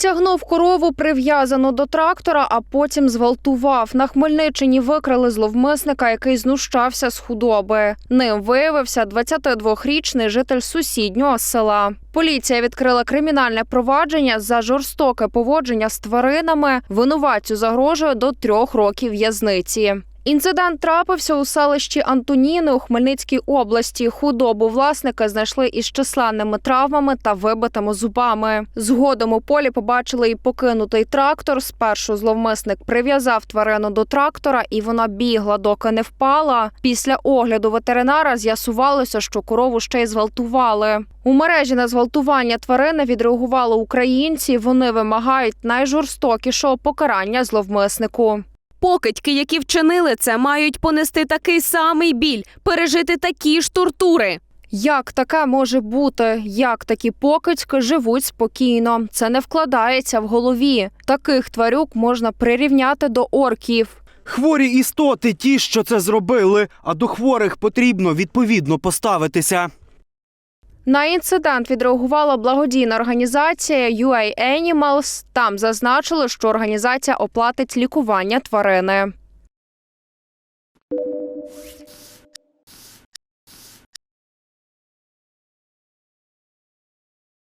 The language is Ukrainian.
Тягнув корову прив'язану до трактора, а потім зґвалтував. На Хмельниччині викрили зловмисника, який знущався з худоби. Ним виявився 22-річний житель сусіднього села. Поліція відкрила кримінальне провадження за жорстоке поводження з тваринами. Винуватцю загрожує до трьох років в'язниці. Інцидент трапився у селищі Антоніни у Хмельницькій області. Худобу власника знайшли із численними травмами та вибитими зубами. Згодом у полі побачили і покинутий трактор. Спершу зловмисник прив'язав тварину до трактора, і вона бігла, доки не впала. Після огляду ветеринара з'ясувалося, що корову ще й зґвалтували. У мережі на зґвалтування тварини відреагували українці. Вони вимагають найжорстокішого покарання зловмиснику. Покидьки, які вчинили це, мають понести такий самий біль, пережити такі ж тортури. Як таке може бути? Як такі покидьки живуть спокійно? Це не вкладається в голові. Таких тварюк можна прирівняти до орків. Хворі істоти ті, що це зробили, а до хворих потрібно відповідно поставитися. На інцидент відреагувала благодійна організація UA Animals. Там зазначили, що організація оплатить лікування тварини.